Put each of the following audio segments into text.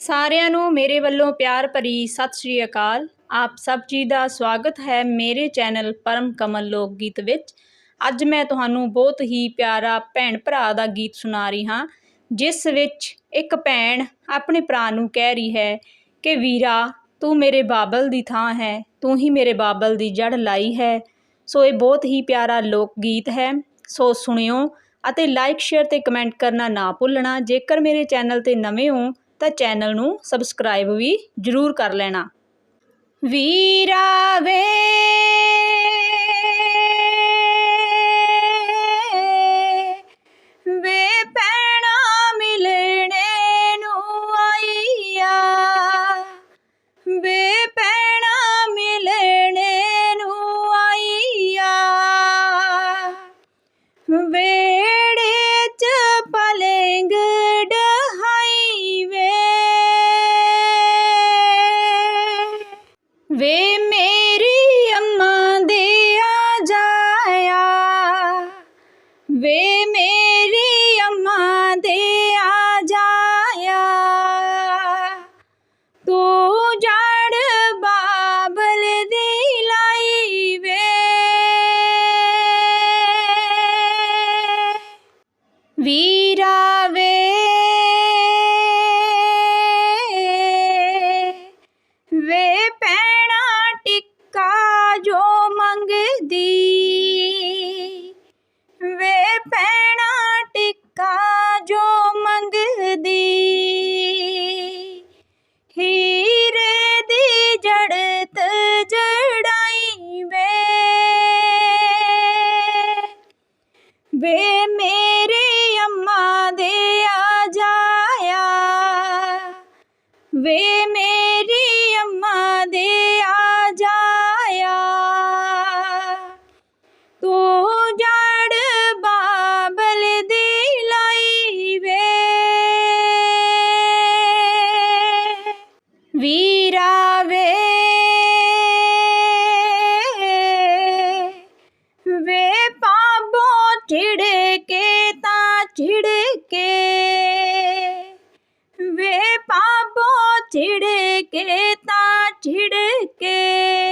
ਸਾਰਿਆਂ ਨੂੰ ਮੇਰੇ ਵੱਲੋਂ ਪਿਆਰ ਭਰੀ ਸਤਿ ਸ਼੍ਰੀ ਅਕਾਲ। ਆਪ ਸਭ ਜੀ ਦਾ ਸਵਾਗਤ ਹੈ ਮੇਰੇ ਚੈਨਲ ਪਰਮ ਕਮਲ ਲੋਕ ਗੀਤ ਵਿੱਚ। ਅੱਜ ਮੈਂ ਤੁਹਾਨੂੰ ਬਹੁਤ ਹੀ ਪਿਆਰਾ ਭੈਣ ਭਰਾ ਦਾ ਗੀਤ ਸੁਣਾ ਰਹੀ ਹਾਂ, ਜਿਸ ਵਿੱਚ ਇੱਕ ਭੈਣ ਆਪਣੇ ਭਰਾ ਨੂੰ ਕਹਿ ਰਹੀ ਹੈ ਕਿ, ਵੀਰਾ, ਤੂੰ ਮੇਰੇ ਬਾਬਲ ਦੀ ਥਾਂ ਹੈ, ਤੂੰ ਹੀ ਮੇਰੇ ਬਾਬਲ ਦੀ ਜੜ ਲਾਈ ਹੈ। ਸੋ ਇਹ ਬਹੁਤ ਹੀ ਪਿਆਰਾ ਲੋਕ ਗੀਤ ਹੈ। ਸੋ ਸੁਣਿਓ ਅਤੇ ਲਾਈਕ ਸ਼ੇਅਰ ਤੇ ਕਮੈਂਟ ਕਰਨਾ ਨਾ ਭੁੱਲਣਾ। ਜੇਕਰ ਮੇਰੇ ਚੈਨਲ ਤੇ ਨਵੇਂ ਹੋ ਤਾਂ ਚੈਨਲ ਨੂੰ ਸਬਸਕ੍ਰਾਈਬ ਵੀ ਜ਼ਰੂਰ ਕਰ ਲੈਣਾ। ਵੀਰਾ ਵੇ। ਵੇ ਵੀਰਾ ਵੇ ਮੇਰੀ ਅੰਮਾ ਦੇ ਆ ਜਾਇਆ। ਤੂੰ ਜੜ ਬਾਬਲ ਦੀ ਲਾਈ ਵੇ। ਵੀਰਾ ਵੇ। ਵੇ ਪਾਬੋ ਚਿੜ ਕੇ ਤਾਂ ਚਿੜੇ ਕੇ ਤਾਂ ਛਿੜਕੇ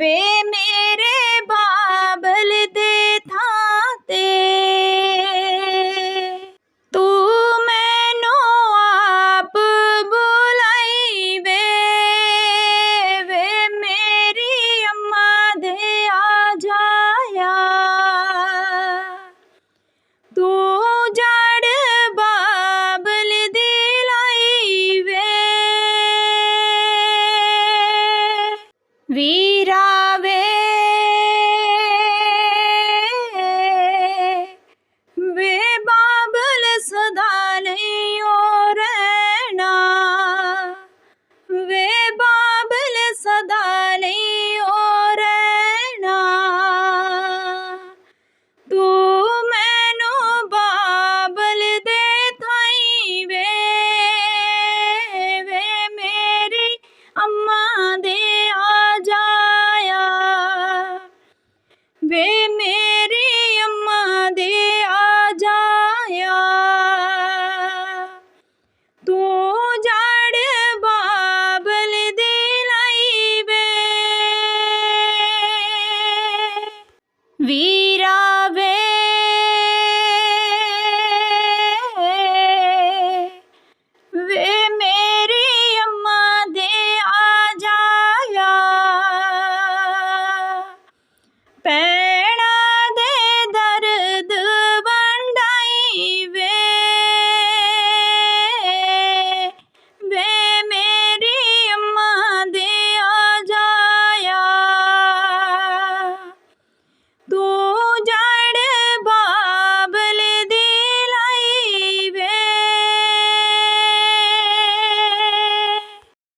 Baby. Jovem women.